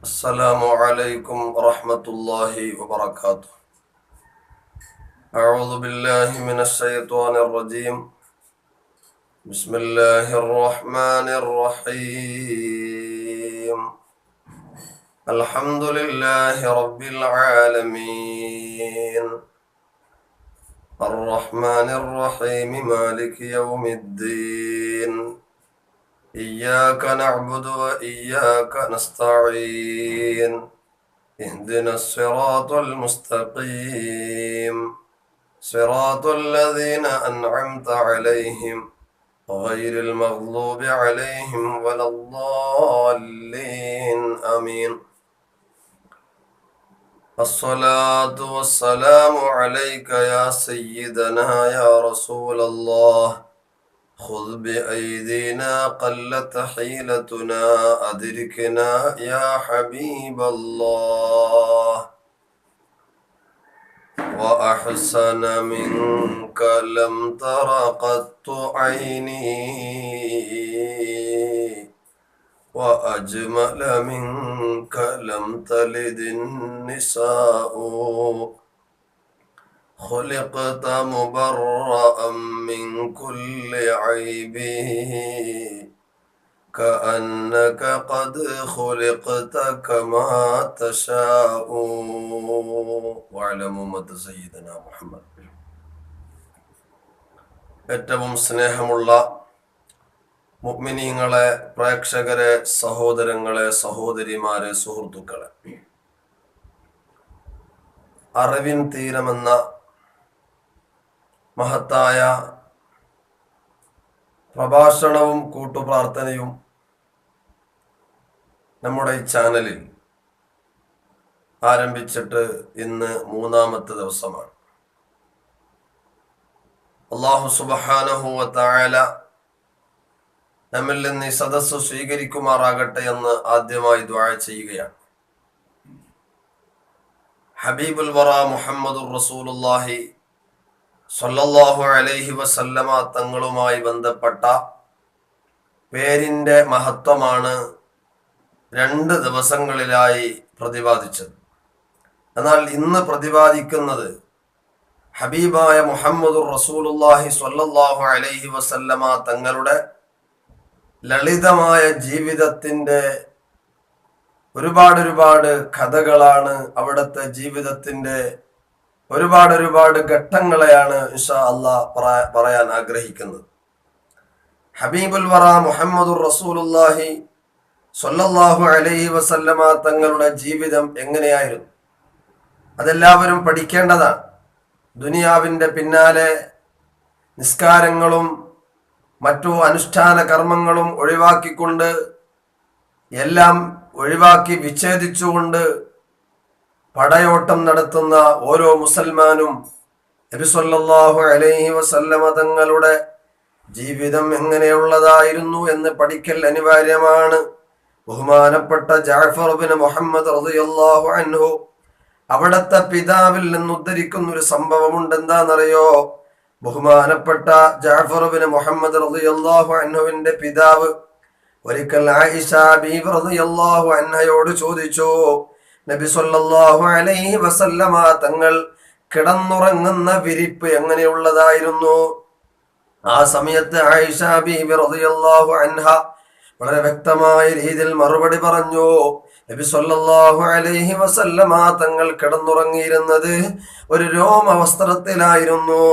السلام عليكم ورحمة الله وبركاته. أعوذ بالله من الشيطان الرجيم. بسم الله الرحمن الرحيم. الحمد لله رب العالمين. الرحمن الرحيم مالك يوم الدين. إياك نعبد وإياك نستعين اهدنا الصراط المستقيم. صراط الذين أنعمت عليهم غير المغضوب عليهم ولا الضالين. آمين. الصلاة والسلام عليك يا سيدنا يا رسول الله. خذ بأيدينا قلت حيلتنا أدركنا يا حبيب الله وأحسن منك لم تر قط عيني وأجمل منك لم تلد النساء خلقت مبرأ من كل عيب كأنك قد خلقت كما تشاء واعلموا مد سيدنا محمد ഏറ്റവും സ്നേഹമുള്ള മുഗ്മിനീങ്ങളെ പ്രേക്ഷകരെ സഹോദരങ്ങളെ സഹോദരിമാരെ സുഹൃത്തുക്കളെ അറിവിൻ തീരമെന്ന മഹത്തായ പ്രഭാഷണവും കൂട്ടുപ്രാർത്ഥനയും നമ്മുടെ ഈ ചാനലിൽ ആരംഭിച്ചിട്ട് ഇന്ന് മൂന്നാമത്തെ ദിവസമാണ്. അള്ളാഹു സുബഹാനഹുവത്തായ നമ്മിൽ നിന്ന് ഈ സദസ്സ് സ്വീകരിക്കുമാറാകട്ടെ എന്ന് ആദ്യമായി ദ്വാഴ ചെയ്യുകയാണ്. ഹബീബുൽ വറ മുഹമ്മദുർ റസൂലുല്ലാഹി സല്ലല്ലാഹു അലൈഹി വസല്ലമ തങ്ങളുമായി ബന്ധപ്പെട്ട പേരിന്റെ മഹത്വമാണ് രണ്ട് ദിവസങ്ങളിലായി പ്രതിപാദിച്ചത്. എന്നാൽ ഇന്ന് പ്രതിപാദിക്കുന്നത് ഹബീബായ മുഹമ്മദുർ റസൂലുല്ലാഹി സ്വല്ലല്ലാഹു അലൈഹി വസല്ലമ തങ്ങളുടെ ലളിതമായ ജീവിതത്തിന്റെ ഒരുപാട് ഒരുപാട് കഥകളാണ് അവിടുത്തെ ജീവിതത്തിന്റെ ഒരുപാട് ഒരുപാട് ഘട്ടങ്ങളെയാണ് ഇൻഷാ അള്ളാ പറയാൻ ആഗ്രഹിക്കുന്നത്. ഹബീബുൽ വറ മുഹമ്മദുർ റസൂലുല്ലാഹി സൊല്ലാഹു അലൈഹി വസല്ലമ തങ്ങളുടെ ജീവിതം എങ്ങനെയായിരുന്നു? അതെല്ലാവരും പഠിക്കേണ്ടതാണ്. ദുനിയാവിന്റെ പിന്നാലെ നിസ്കാരങ്ങളും മറ്റു അനുഷ്ഠാന കർമ്മങ്ങളും ഒഴിവാക്കിക്കൊണ്ട് എല്ലാം ഒഴിവാക്കി വിച്ഛേദിച്ചുകൊണ്ട് പടയോട്ടം നടത്തുന്ന ഓരോ മുസൽമാനും നബിസൊല്ലാഹു അലൈഹി വസല്ലമ തങ്ങളുടെ ജീവിതം എങ്ങനെയുള്ളതായിരുന്നു എന്ന് പഠിക്കൽ അനിവാര്യമാണ്. ബഹുമാനപ്പെട്ട ജാഫർ ബിൻ മുഹമ്മദ് റളിയല്ലാഹു അൻഹു അവിടത്തെ പിതാവിൽ നിന്ന് ഉദ്ധരിക്കുന്ന ഒരു സംഭവമുണ്ട് എന്താണെന്നറിയോ ബഹുമാനപ്പെട്ട ജാഫർ ബിൻ മുഹമ്മദ് റളിയല്ലാഹു അൻഹുവിന്റെ പിതാവ് ഒരിക്കൽ ആയിഷ ബീബ് റളിയല്ലാഹു അൻഹയോട് ചോദിച്ചു നബി സൊല്ലാഹു അലൈഹി വസല്ലമ തങ്ങൾ കിടന്നുറങ്ങുന്ന വിരിപ്പ് എങ്ങനെയുള്ളതായിരുന്നു? ആ സമയത്ത് ആയിഷ റളിയല്ലാഹു അൻഹ വളരെ വ്യക്തമായ രീതിയിൽ മറുപടി പറഞ്ഞു നബി സല്ലല്ലാഹു അലൈഹി വസല്ലമ തങ്ങൾ കിടന്നുറങ്ങിയിരുന്നത് ഒരു രോമവസ്ത്രത്തിലായിരുന്നു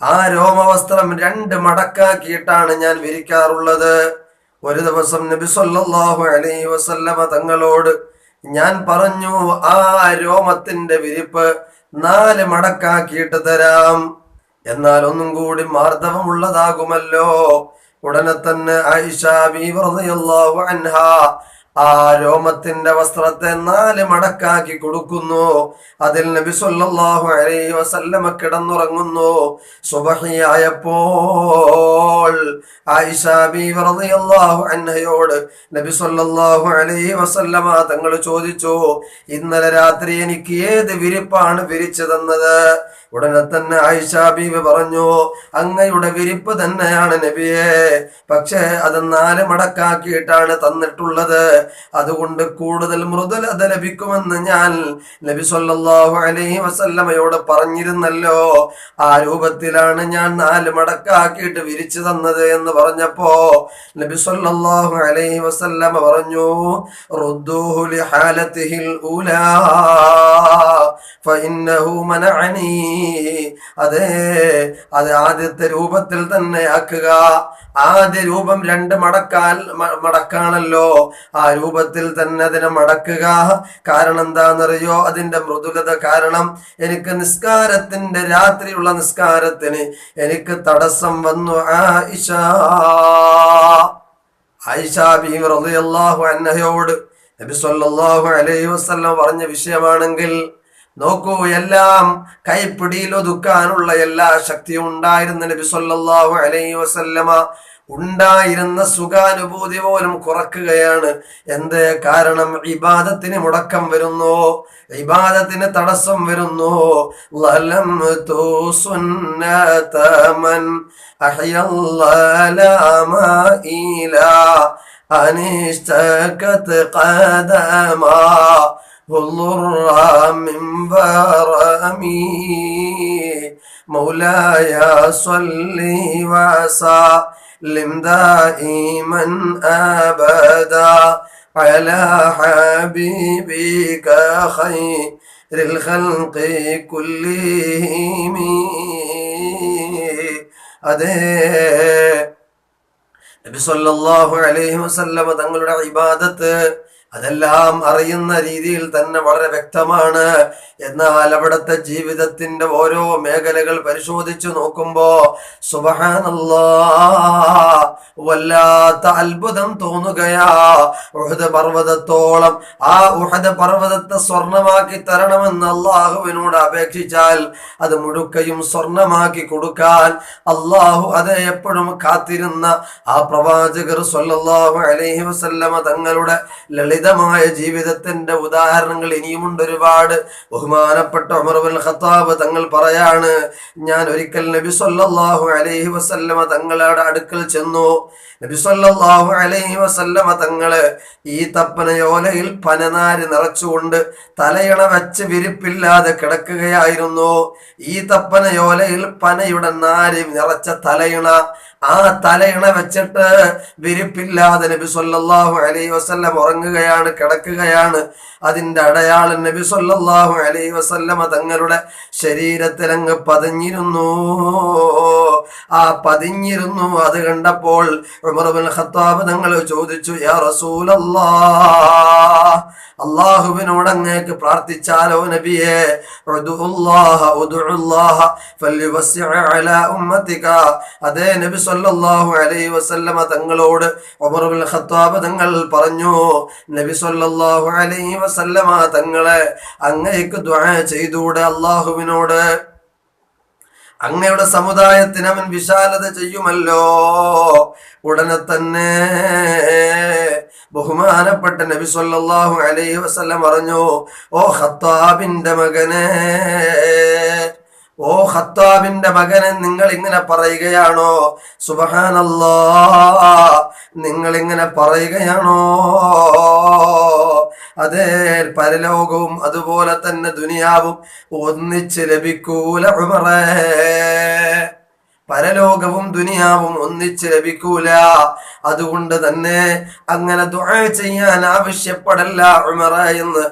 ആ രോമവസ്ത്രം രണ്ട് മടക്കാക്കിയിട്ടാണ് ഞാൻ വിരിക്കാറുള്ളത്. ഒരു ദിവസം നബി സല്ലല്ലാഹു അലൈഹി വസല്ലമ തങ്ങളോട് ഞാൻ പറഞ്ഞു ആ രോമത്തിന്റെ വിരിപ്പ് നാല് മടക്കാക്കിയിട്ട് തരാം. എന്നാൽ ഒന്നും കൂടി മാർദ്ദവമുള്ളതാകുമല്ലോ. ഉടനെ തന്നെ ആയിഷ ബീവ്റളിയല്ലാഹു അൻഹ ആ രോമത്തിന്റെ വസ്ത്രത്തെ നാല് മടക്കാക്കി കൊടുക്കുന്നു. അതിൽ നബി സല്ലല്ലാഹു അലൈഹി വസല്ലമ കിടന്നുറങ്ങുന്നു. സുബഹിയായപ്പോൾ ആയിഷ ബീവി റളിയല്ലാഹു അൻഹയോട് നബി സല്ലല്ലാഹു അലൈഹി വസല്ലമ തങ്ങൾ ചോദിച്ചു ഇന്നലെ രാത്രി എനിക്ക് ഏത് വിരിപ്പാണ് വിരിച്ചു തന്നത് ഉടനെ തന്നെ ആയിഷാബീവ് ബീവി പറഞ്ഞു അങ്ങയുടെ വിരിപ്പ് തന്നെയാണ് നബിയെ. പക്ഷേ അത് നാല് മടക്കാക്കിയിട്ടാണ് തന്നിട്ടുള്ളത്. അതുകൊണ്ട് കൂടുതൽ മൃദുലത ലഭിക്കുമെന്ന് ഞാൻ നബി സല്ലാഹു അലൈഹി വസല്ലമയോട് പറഞ്ഞിരുന്നല്ലോ. ആ രൂപത്തിലാണ് ഞാൻ നാല് മടക്കാക്കിയിട്ട് വിരിച്ചു തന്നത് എന്ന് പറഞ്ഞപ്പോ നബി സല്ലാഹു അലൈഹി വസല്ലമ പറഞ്ഞു റുദ്ദൂഹു ലിഹാലതിഹിൽ ഊലാ ഫഇന്നഹു മനഅനി. അതെ അത് ആദ്യത്തെ രൂപത്തിൽ തന്നെ ആക്കുക. ആദ്യ രൂപം രണ്ട് മടക്കാൽ മടക്കാണല്ലോ. ആ രൂപത്തിൽ തന്നെ അതിനെ മടക്കുക. കാരണം എന്താണെന്നറിയോ? അതിന്റെ മൃദുലത കാരണം എനിക്ക് നിസ്കാരത്തിന്റെ രാത്രിയുള്ള നിസ്കാരത്തിന് എനിക്ക് തടസ്സം വന്നു. ആയിഷ ആയിഷ ബീം റളിയല്ലാഹു അൻഹയോട് നബി സല്ലല്ലാഹു അലൈഹി വസല്ലം പറഞ്ഞ വിഷയമാണെങ്കിൽ നോക്കൂ എല്ലാം കൈപ്പിടിയിൽ ഒതുക്കാനുള്ള എല്ലാ ശക്തിയും ഉണ്ടായിരുന്ന നബി സല്ലല്ലാഹു അലൈഹി വസല്ലമ ഉണ്ടായിരുന്ന സുഖാനുഭൂതി പോലും കുറക്കുകയാണ്. എന്ത് കാരണം? ഇബാദത്തിന് മുടക്കം വരുന്നു. ഇബാദത്തിന് തടസ്സം വരുന്നു. ലലം തൂസുന്നതമൻ അഹയല്ലലമ والضرى من برمي مولاي صل وسلم دائما أبدا على حبيبك خير الخلق كلهم أدي നബി സല്ലല്ലാഹു അലൈഹി വസല്ലമ തങ്ങളുടെ ഇബാദത്ത് അതെല്ലാം അറിയുന്ന രീതിയിൽ തന്നെ വളരെ വ്യക്തമാണ്. എന്നാൽ അവിടുത്തെ ജീവിതത്തിന്റെ ഓരോ മേഖലകൾ പരിശോധിച്ചു നോക്കുമ്പോ വല്ലാത്ത അത്ഭുതം തോന്നുകയാ. ഉഹദ് പർവതത്തോളം ആ ഉഹദ് പർവതത്തെ സ്വർണമാക്കി തരണമെന്ന് അള്ളാഹുവിനോട് അപേക്ഷിച്ചാൽ അത് മുഴുക്കയും സ്വർണമാക്കി കൊടുക്കാൻ അള്ളാഹു അത് എപ്പോഴും കാത്തിരുന്ന ആ പ്രവാചകർ സൊല്ലാഹു അലൈഹി വസല്ലമ തങ്ങളുടെ ലളിതമായ ജീവിതത്തിന്റെ ഉദാഹരണങ്ങൾ ഇനിയുമുണ്ട് ഒരുപാട്. ബഹുമാനപ്പെട്ട ഉമർബുൽ ഖത്താബ് തങ്ങൾ പറയാണ് ഞാൻ ഒരിക്കൽ നബി സല്ലാഹു അലൈഹി വസല്ലമ തങ്ങളുടെ അടുക്കൽ ചെന്നു. നബി സല്ലാഹു അലൈഹി വസല്ലമ തങ്ങൾ ഈ തപ്പനയോലയിൽ പനനാര് നിറച്ചുകൊണ്ട് തലയണ വെച്ച് വിരിപ്പില്ലാതെ കിടക്കുകയായിരുന്നു. ഈ തപ്പനയോലയിൽ പനയുടെ നാര് നിറച്ച തലയിണ ആ തലയിണ വെച്ചിട്ട് വിരിപ്പില്ലാതെ നബി സല്ലാഹു അലൈഹി വസല്ലം ഉറങ്ങുകയാണ് കിടക്കുകയാണ് കിടക്കുകയാണ്. അതിന്റെ അടയാളം നബി സല്ലാഹു അലൈ വസല്ലമ തങ്ങളുടെ ശരീരത്തിൽ അങ്ങ് പതിഞ്ഞിരുന്നു. ആ പതിഞ്ഞിരുന്നു. അത് കണ്ടപ്പോൾ ഖത്താബ് തങ്ങൾ ചോദിച്ചു യാ റസൂലല്ലാഹ് അള്ളാഹുവിനോട് അങ്ങേക്ക് പ്രാർത്ഥിച്ചാലോ നബിയെ. അതേ നബി സല്ലല്ലാഹു അലൈ വസല്ലമ തങ്ങളോട് ഖത്താബ് തങ്ങൾ പറഞ്ഞു നബി സല്ലല്ലാഹു അലൈ വസല്ലമ തങ്ങളെ അങ്ങേക്ക് ദ്വാ ചെയ്തൂടെ അള്ളാഹുവിനോട് അങ്ങയുടെ സമുദായത്തിന് അവൻ വിശാലത ചെയ്യുമല്ലോ. ഉടനെ തന്നെ ബഹുമാനപ്പെട്ട നബി സല്ലല്ലാഹു അലൈഹി വസല്ലം പറഞ്ഞു ഓ ഖത്താബിന്റെ മകനെ ഓ ഹത്താബിന്റെ മകനെ നിങ്ങൾ ഇങ്ങനെ പറയുകയാണോ? സുബഹാനല്ലോ നിങ്ങൾ ഇങ്ങനെ പറയുകയാണോ? അതേ പരലോകവും അതുപോലെ തന്നെ ദുനിയാവും ഒന്നിച്ച് ലഭിക്കൂല ഉമറേ. പരലോകവും ദുനിയാവും ഒന്നിച്ച് ലഭിക്കൂല. അതുകൊണ്ട് തന്നെ അങ്ങനെ ദുആ ചെയ്യാൻ ആവശ്യപ്പെടല്ല ഉമറ എന്ന്.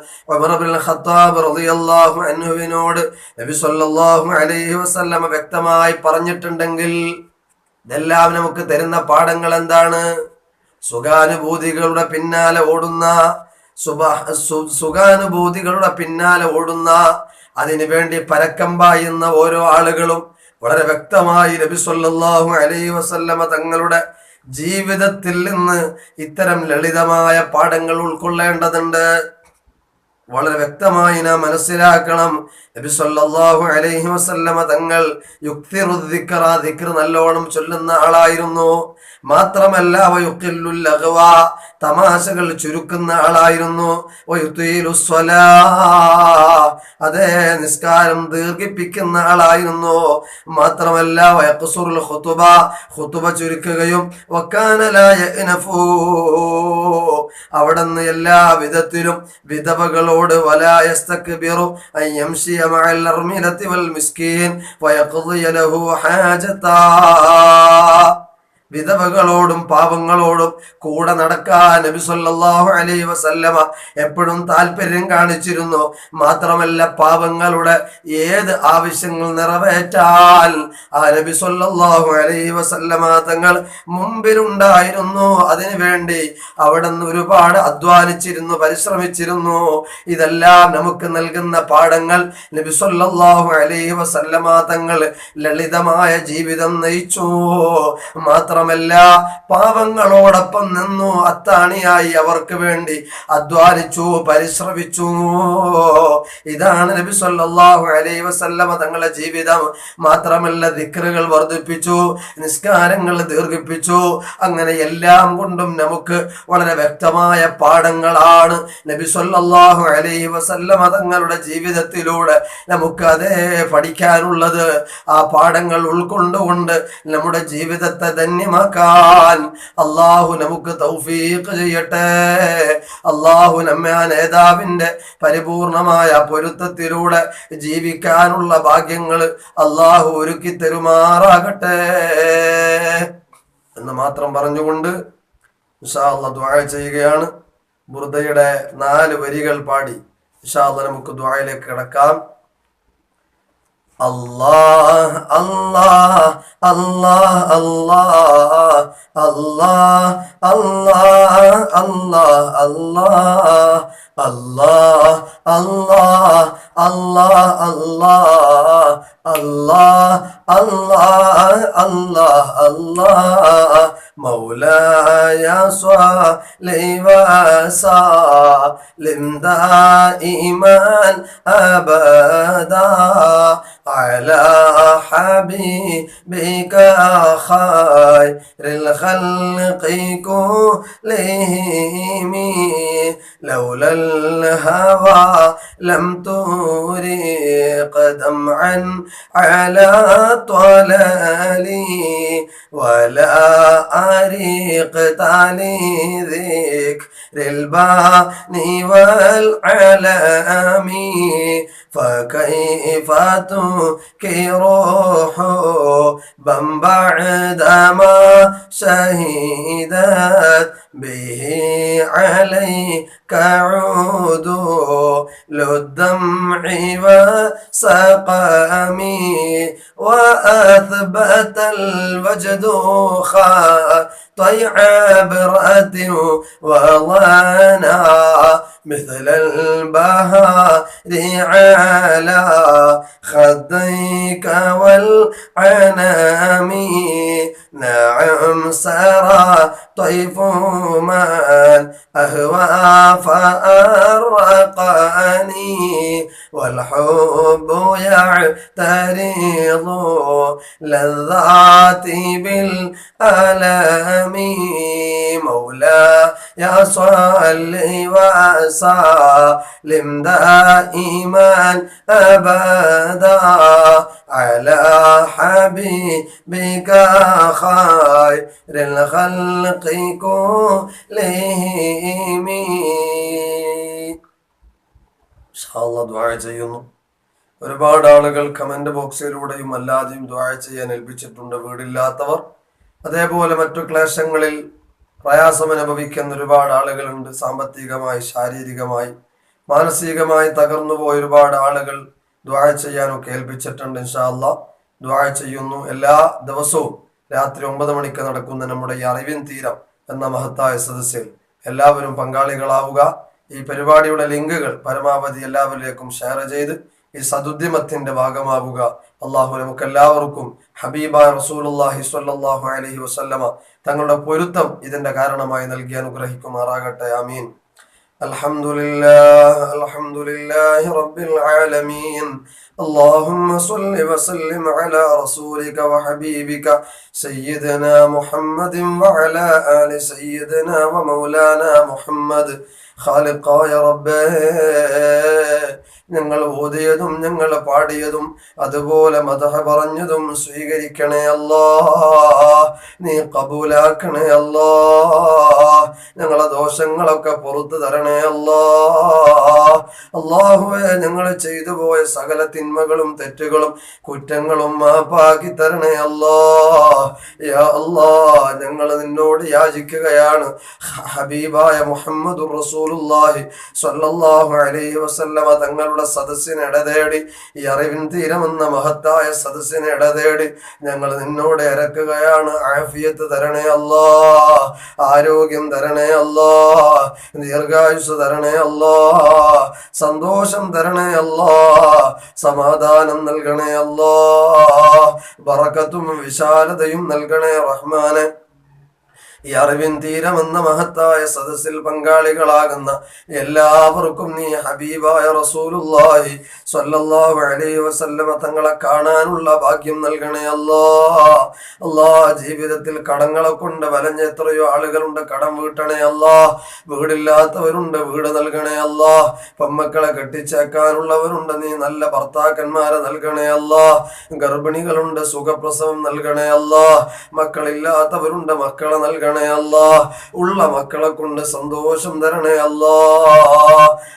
അനുവിനോട് നബി സല്ലല്ലാഹു അലൈഹി വസല്ലമ വ്യക്തമായി പറഞ്ഞിട്ടുണ്ടെങ്കിൽ ഇതെല്ലാം നമുക്ക് തരുന്ന പാഠങ്ങൾ എന്താണ്? സുഖാനുഭൂതികളുടെ പിന്നാലെ ഓടുന്ന സുഖാനുഭൂതികളുടെ പിന്നാലെ ഓടുന്ന അതിനുവേണ്ടി പരക്കം പായുന്ന ഓരോ ആളുകളും വളരെ വ്യക്തമായി നബി സല്ലല്ലാഹു അലൈഹി വസല്ലമ തങ്ങളുടെ ജീവിതത്തിൽ നിന്ന് ഇത്തരം ലളിതമായ പാഠങ്ങൾ ഉൾക്കൊള്ളേണ്ടതുണ്ട്. വളരെ വ്യക്തമായി നാം മനസ്സിലാക്കണം നബി സല്ലല്ലാഹു അലൈഹി വസല്ലമ തങ്ങൾ നല്ലോണം ചൊല്ലുന്ന ആളായിരുന്നു. മാത്രമല്ല തമാശകൾ ചുരുക്കുന്ന ആളായിരുന്നു. അതേ നിസ്കാരം ദീർഘിപ്പിക്കുന്ന ആളായിരുന്നു. മാത്രമല്ല ചുരുക്കുകയും അവിടെ അവിടുന്ന് എല്ലാ വിധത്തിലും വിധവകളോട് വലായസ്തക്ക് ബിറു مع الأرملة والمسكين ويقضي له حاجته വിധവകളോടും പാപങ്ങളോടും കൂടെ നടക്കാൻ നബി സല്ലാഹു അലൈ വസല്ലമ എപ്പോഴും താല്പര്യം കാണിച്ചിരുന്നു. മാത്രമല്ല പാപങ്ങളുടെ ഏത് ആവശ്യങ്ങൾ നിറവേറ്റാൽ ആ നബി സല്ലാഹു അലൈ വസല്ലമ തങ്ങൾ മുമ്പിലുണ്ടായിരുന്നു. അതിനു വേണ്ടി അവിടെ നിന്ന് ഒരുപാട് അധ്വാനിച്ചിരുന്നു പരിശ്രമിച്ചിരുന്നു. ഇതെല്ലാം നമുക്ക് നൽകുന്ന പാഠങ്ങൾ നബി സല്ലാഹു അലൈ വസല്ലമ തങ്ങൾ ലളിതമായ ജീവിതം നയിച്ചു. മാത്രമല്ല പാവങ്ങളോടൊപ്പം നിന്നു. അത്താണിയായി അവർക്ക് വേണ്ടി അധ്വാനിച്ചു പരിശ്രമിച്ചു. ഇതാണ് നബി സല്ലാഹു അലൈ വസല്ലമ തങ്ങളുടെ ജീവിതം. മാത്രമല്ല ദിക്റുകൾ വർദ്ധിപ്പിച്ചു നിസ്കാരങ്ങൾ ദീർഘിപ്പിച്ചു. അങ്ങനെ എല്ലാം കൊണ്ടും നമുക്ക് വളരെ വ്യക്തമായ പാഠങ്ങളാണ് നബി സല്ലാഹു അലൈഹി വസല്ലമ തങ്ങളുടെ ജീവിതത്തിലൂടെ നമുക്ക് അതേ പഠിക്കാനുള്ളത്. ആ പാഠങ്ങൾ ഉൾക്കൊണ്ടുകൊണ്ട് നമ്മുടെ ജീവിതത്തെ മക്കാൻ അള്ളാഹു നമുക്ക് തൗഫീഖ് ചെയ്യട്ടെ. അള്ളാഹു നമ്മെ ആ പരിപൂർണമായ പൊരുത്തത്തിലൂടെ ജീവിക്കാനുള്ള ഭാഗ്യങ്ങൾ അള്ളാഹു ഒരുക്കി തരുമാറാകട്ടെ എന്ന് മാത്രം പറഞ്ഞുകൊണ്ട് ഇഷാള്ള ദ്വാഴ ചെയ്യുകയാണ്. ബുർദയുടെ നാല് വരികൾ പാടി ഇഷാള്ള നമുക്ക് ദ്വാഴയിലേക്ക് കിടക്കാം. അല്ലാ അല്ലാ Allah Allah Allah Allah Allah Allah Allah Allah Allah Allah Allah Allah Allah Allah مولاي صلي وسلم دائما أبدا على حبيبك خير الخلق كلهم. لولا الهوى لم تريق دمعا على طلالي ولا أريق تالي ذكر الباني والعلام فكيف تكروح بم بعدما شهدت به عليك عود. للدمع وسقامي وأثبت الوجد طيع عبرة وضنا مثل البهار على خديك والعنام نعم سرى طيف من أهوى فأرقني والحب يعترض لذاتي بالألم مولاي صل وسلم دائما أبدا على حبيبك خير الخلق كلهم ഇൻഷാല്ലാ ദുആ ചെയ്യുന്നു ഒരുപാട് ആളുകൾ കമന്റ് ബോക്സിലൂടെയും അല്ലാതെയും ദുആ ചെയ്യാൻ ഏൽപ്പിച്ചിട്ടുണ്ട് വീടില്ലാത്തവർ അതേപോലെ മറ്റു ക്ലേശങ്ങളിൽ പ്രയാസം അനുഭവിക്കുന്ന ഒരുപാട് ആളുകളുണ്ട് സാമ്പത്തികമായി ശാരീരികമായി മാനസികമായി തകർന്നു പോയ ഒരുപാട് ആളുകൾ ദ്വാഴ ചെയ്യാനൊക്കെ ഏൽപ്പിച്ചിട്ടുണ്ട് ഇൻഷാല്ല ദ്വാഴ ചെയ്യുന്നു എല്ലാ ദിവസവും രാത്രി ഒമ്പത് മണിക്ക് നടക്കുന്ന നമ്മുടെ ഈ അറിവിൻ തീരം എന്ന മഹത്തായ സദസ്സിൽ എല്ലാവരും പങ്കാളികളാവുക. ഈ പരിപാടിയുടെ ലിങ്കുകൾ പരമാവധി എല്ലാവരിലേക്കും ഷെയർ ചെയ്ത് ഈ സതുദ്യമത്തിന്റെ ഭാഗമാവുക. അള്ളാഹു നമുക്ക് എല്ലാവർക്കും ഹബീബ റസൂലുള്ളാഹി സ്വല്ലല്ലാഹു അലൈഹി വസല്ലമ തങ്ങളുടെ പൊരുത്തം ഇതിന്റെ കാരണമായി നൽകി അനുഗ്രഹിക്കുമാറാകട്ടെ. ആമീൻ. الحمد لله الحمد لله رب العالمين اللهم صل وسلم على رسولك وحبيبك سيدنا محمد وعلى آل سيدنا ومولانا محمد ഖാലിഖായ റബ്ബേ ഞങ്ങൾ ഓതിയതും ഞങ്ങൾ പാടിയതും അതുപോലെ മതഹ പറഞ്ഞതും സ്വീകരിക്കണേ അല്ലാ നീ കബൂലാക്കണേ അല്ലാ ഞങ്ങളെ ദോഷങ്ങളൊക്കെ പുറത്തു തരണേ അല്ലാ. അള്ളാഹുവെ ഞങ്ങൾ ചെയ്തു പോയ സകല തിന്മകളും തെറ്റുകളും കുറ്റങ്ങളും മാപ്പാക്കി തരണേ അല്ലാ. യാ അല്ലാ ഞങ്ങൾ നിന്നോട് യാചിക്കുകയാണ്. ഹബീബായ മുഹമ്മദ് റസൂലുള്ളാഹി സ്വല്ലല്ലാഹു അലൈഹി വസല്ലമ തങ്ങളുടെ സദസ്സിനെ ഇടതേടി ഈ അറിവിൻ തീരമെന്ന മഹത്തായ സദസ്സിനെ ഇടതേടി ഞങ്ങൾ നിന്നോട് ഇറക്കുകയാണ്. ആഫിയത്ത് തരണേ അല്ലാ. ആരോഗ്യം തരണേ അല്ലാ. ദീർഘായുസ് തരണേ അല്ലാ. സന്തോഷം തരണേ അല്ലാ. സമാധാനം നൽകണേ അല്ലാ. ബറക്കത്തും വിശാലതയും നൽകണേ റഹ്മാനെ. ഈ അറിവിൻ തീരമെന്ന മഹത്തായ സദസ്സിൽ പങ്കാളികളാകുന്ന എല്ലാവർക്കും നീ ഹബീബായ റസൂലുള്ളാഹി സ്വല്ലല്ലാഹു അലൈഹി വസല്ലമ തങ്ങളെ കാണാനുള്ള ഭാഗ്യം നൽകണേ അല്ലാ. അല്ലാ ജീവിതത്തിൽ കടങ്ങളെ കൊണ്ട് വലഞ്ഞ എത്രയോ ആളുകളുണ്ട് കടം വീട്ടണേ അല്ലാ. വീടില്ലാത്തവരുണ്ട് വീട് നൽകണേ അല്ലാഹ് പെമ്മക്കളെ കെട്ടിച്ചേക്കാനുള്ളവരുണ്ട് നീ നല്ല ഭർത്താക്കന്മാരെ നൽകണേ അല്ലാഹ് ഗർഭിണികളുണ്ട് സുഖപ്രസവം നൽകണേ അല്ലാ. മക്കളില്ലാത്തവരുണ്ട് മക്കളെ നൽകണേ അല്ലാ. ഉള്ള മക്കളെ കൊണ്ട് സന്തോഷം തരണേ അല്ലാ.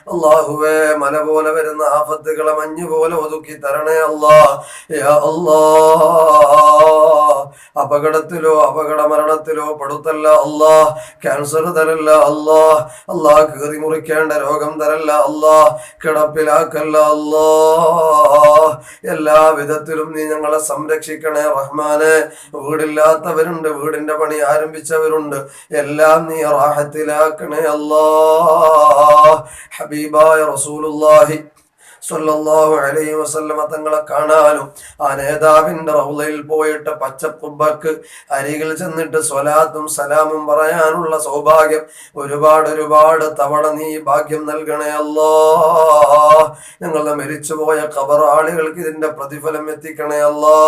അള്ളാഹുവേ മല പോലെ വരുന്ന ആപത്തുകളെ മഞ്ഞ് പോലെ ഒതുക്കി തരണേ അല്ലാ. അപകടത്തിലോ അപകട മരണത്തിലോ പെടുത്തല്ല അല്ലാ. ക്യാൻസർ തരല്ല അല്ലാ. അല്ലാ കീറി മുറിക്കേണ്ട രോഗം തരല്ല അല്ലാ. കിടപ്പിലാക്കല്ല അല്ലാ. എല്ലാ വിധത്തിലും നീ ഞങ്ങളെ സംരക്ഷിക്കണേ റഹ്മാനെ. വീടില്ലാത്തവരുണ്ട് വീടിന്റെ പണി ആരംഭിച്ചവരുണ്ട് എല്ലാം നീ റാഹത്തിലാക്കണേ അല്ലാ ഹബീബായ റസൂലുള്ളാഹി. സല്ലല്ലാഹു അലൈഹി വസല്ലമ തങ്ങളെ കാണാനും ആ നേതാവിന്റെ റൗളയിൽ പോയിട്ട് പച്ചപ്പുബക്ക് അരികിൽ ചെന്നിട്ട് സ്വലാത്തും സലാമും പറയാനുള്ള സൗഭാഗ്യം ഒരുപാട് ഒരുപാട് തവണ നീ ഭാഗ്യം നൽകണേ അല്ലോ ഞങ്ങളുടെ മരിച്ചുപോയ ഖബറാളികൾക്ക് ഇതിന്റെ പ്രതിഫലം എത്തിക്കണേ അല്ലോ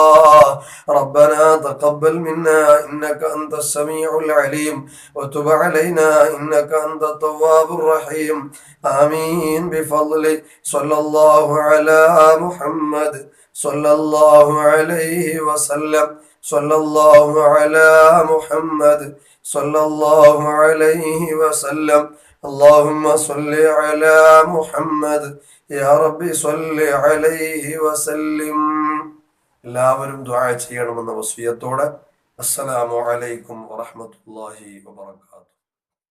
ربنا تقبل منا إنك أنت السميع العليم وتب علينا إنك أنت التواب الرحيم آمين بفضل صلى الله على محمد صلى الله عليه وسلم صلى الله على محمد صلى الله عليه وسلم اللهم صل على محمد يا رب صل عليه وسلم എല്ലാവരും ദുആ ചെയ്യണമെന്ന വസിയത്തോടെ അസ്സലാമു അലൈക്കും വറഹ്മത്തുള്ളാഹി വബറകാതുഹു